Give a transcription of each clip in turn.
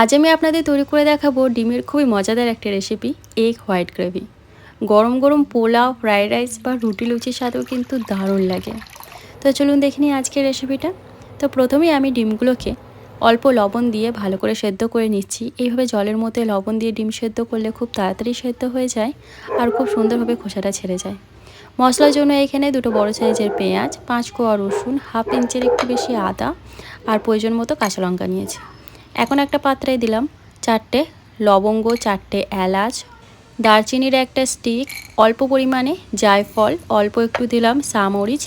আজ আমি আপনাদের তৈরি করে দেখাবো ডিমের খুবই মজাদার একটা রেসিপি এগ হোয়াইট গ্রেভি গরম গরম পোলাও ফ্রাইড রাইস বা রুটি লুচির সাথেও কিন্তু দারুণ লাগে। তো চলুন দেখে নিই আজকের রেসিপিটা তো প্রথমেই আমি ডিমগুলোকে অল্প লবণ দিয়ে ভালো করে সেদ্ধ করে নিচ্ছি। এইভাবে জলের মধ্যে লবণ দিয়ে ডিম সেদ্ধ করলে খুব তাড়াতাড়ি সেদ্ধ হয়ে যায় আর খুব সুন্দরভাবে খোসাটা ছেড়ে যায়। মশলার জন্য এখানে দুটো বড় সাইজের পেঁয়াজ, পাঁচ কোয়া রসুন, হাফ ইঞ্চের একটু বেশি আদা আর প্রয়োজন মতো কাঁচা লঙ্কা নিয়েছি। এখন একটা পাত্রে দিলাম চারটে লবঙ্গ, চারটে এলাচ, দারচিনির একটা স্টিক অল্প পরিমাণে জায়ফল, অল্প একটু দিলাম সামরিচ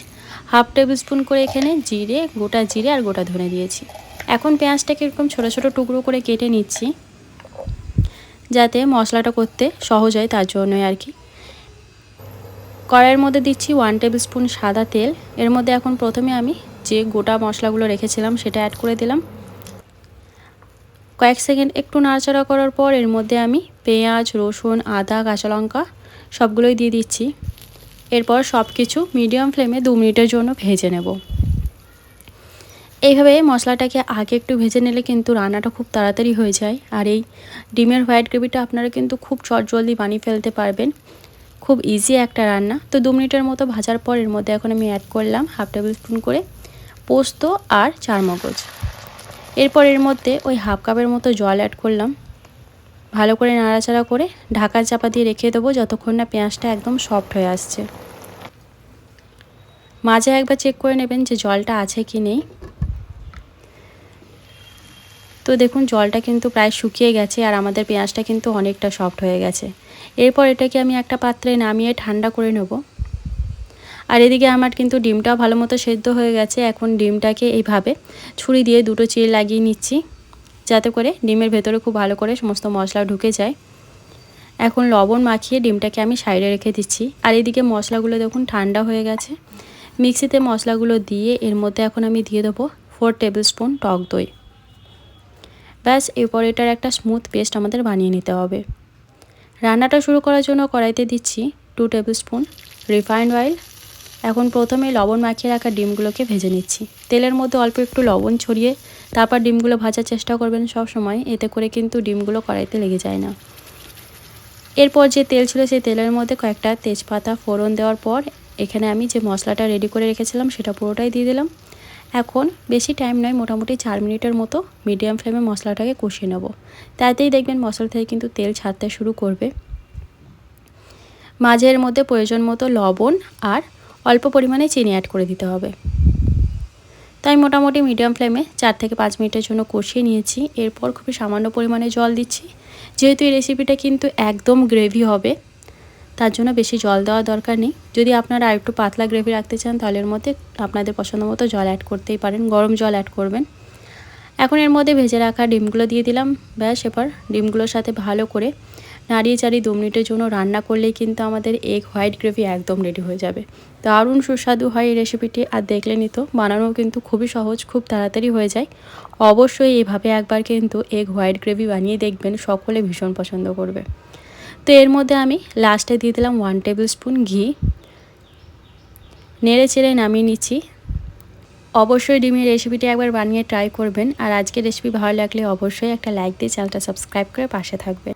হাফ টেবিল স্পুন করে এখানে জিরে, গোটা জিরে আর গোটা ধনে দিয়েছি। এখন পেঁয়াজটাকে এরকম ছোটো ছোটো টুকরো করে কেটে নিচ্ছি, যাতে মশলাটা করতে সহজ হয় তার জন্যই আর কি। কড়াইয়ের মধ্যে দিচ্ছি ওয়ান টেবিল স্পুন সাদা তেল। এর মধ্যে এখন প্রথমে আমি যে গোটা মশলাগুলো রেখেছিলাম সেটা অ্যাড করে দিলাম। কয়েক সেকেন্ড একটু নাড়াচাড়া করার পর এর মধ্যে আমি পেঁয়াজ, রসুন, আদা, কাঁচা লঙ্কা সবগুলোই দিয়ে দিচ্ছি। এরপর সব কিছু মিডিয়াম ফ্লেমে দু মিনিটের জন্য ভেজে নেব। এইভাবে মশলাটাকে আগে একটু ভেজে নিলে কিন্তু রান্নাটা খুব তাড়াতাড়ি হয়ে যায়। আর এই ডিমের হোয়াইট গ্রেভিটা আপনারা কিন্তু খুব চটজলদি বানিয়ে ফেলতে পারবেন। খুব ইজি একটা রান্না। তো দু মিনিটের মতো ভাজার পর এর মধ্যে এখন আমি অ্যাড করলাম হাফ টেবিল স্পুন করে পোস্ত আর চারমগজ। এরপর এর মধ্যে ওই হাফ কাপের মতো জল অ্যাড করলাম। ভালো করে নাড়াচাড়া করে ঢাকা চাপা দিয়ে রেখে দেবো যতক্ষণ না পেঁয়াজটা একদম সফট হয়ে আসছে। মাঝে একবার চেক করে নেবেন যে জলটা আছে কি নেই। তো দেখুন জলটা কিন্তু প্রায় শুকিয়ে গেছে আর আমাদের পেঁয়াজটা কিন্তু অনেকটা সফট হয়ে গেছে। এরপর এটাকে আমি একটা পাত্রে নামিয়ে ঠান্ডা করে নেব। আর এদিকে আমার কিন্তু ডিমটাও ভালো মতো সেদ্ধ হয়ে গেছে, এখন ডিমটাকে এইভাবে ছুরি দিয়ে দুটো চিড় লাগিয়ে নিচ্ছি, যাতে করে ডিমের ভেতরে খুব ভালো করে সমস্ত মশলা ঢুকে যায়। এখন লবণ মাখিয়ে ডিমটাকে আমি সাইডে রেখে দিচ্ছি। আর এদিকে মশলাগুলো দেখুন ঠান্ডা হয়ে গেছে। মিক্সিতে মশলাগুলো দিয়ে এর মধ্যে এখন আমি দিয়ে দেবো ফোর টেবিল স্পুন টক দই। ব্যাস, এরপর এটার একটা স্মুথ পেস্ট আমাদের বানিয়ে নিতে হবে। রান্নাটা শুরু করার জন্য কড়াইতে দিচ্ছি two tablespoon refined oil এখন প্রথমে লবণ মাখিয়ে রাখা ডিমগুলোকে ভেজে নিচ্ছি। তেলের মধ্যে অল্প একটু লবণ ছড়িয়ে তারপর ডিমগুলো ভাজার চেষ্টা করবেন সব সময় এতে করে কিন্তু ডিমগুলো কড়াইতে লেগে যায় না। এরপর যে তেল ছিল সেই তেলের মধ্যে কয়েকটা তেজপাতা ফোড়ন দেওয়ার পর এখানে আমি যে মশলাটা রেডি করে রেখেছিলাম সেটা পুরোটাই দিয়ে দিলাম। এখন বেশি টাইম নয়, মোটামুটি চার মিনিটের মতো মিডিয়াম ফ্লেমে মশলাটাকে কষিয়ে নেব। তাতেই দেখবেন মশলা থেকে কিন্তু তেল ছাড়তে শুরু করবে। মাঝের মধ্যে প্রয়োজন মতো লবণ আর অল্প পরিমাণে চিনি অ্যাড করে দিতে হবে। তাই মোটামুটি মিডিয়াম ফ্লেমে চার থেকে পাঁচ মিনিটের জন্য কষিয়ে নিয়েছি। এরপর খুবই সামান্য পরিমাণে জল দিচ্ছি। যেহেতু এই রেসিপিটা কিন্তু একদম গ্রেভি হবে, তার জন্য বেশি জল দেওয়ার দরকার নেই। যদি আপনারা আর একটু পাতলা গ্রেভি রাখতে চান, তাহলে এর মধ্যে আপনাদের পছন্দ মতো জল অ্যাড করতেই পারেন, গরম জল অ্যাড করবেন। এখন এর মধ্যে ভেজে রাখা ডিমগুলো দিয়ে দিলাম। ব্যাস, এবার ডিমগুলোর সাথে ভালো করে নাড়িয়ে চাড়িয়ে দু মিনিটের জন্য রান্না করলেই কিন্তু আমাদের এগ হোয়াইট গ্রেভি একদম রেডি হয়ে যাবে। দারুণ সুস্বাদু হয় এই রেসিপিটি আর দেখলে তো বানানো কিন্তু খুবই সহজ, খুব তাড়াতাড়ি হয়ে যায়। অবশ্যই এইভাবে একবার কিন্তু এগ হোয়াইট গ্রেভি বানিয়ে দেখবেন, সকলে ভীষণ পছন্দ করবে। তো এর মধ্যে আমি লাস্টে দিয়ে দিলাম ওয়ান টেবিল স্পুন ঘি। নেড়ে চেড়ে নামিয়ে নিচ্ছি। অবশ্যই ডিমের রেসিপিটি একবার বানিয়ে ট্রাই করবেন, আর আজকের রেসিপি ভালো লাগলে অবশ্যই একটা লাইক দিয়ে চ্যানেলটা সাবস্ক্রাইব করে পাশে থাকবেন।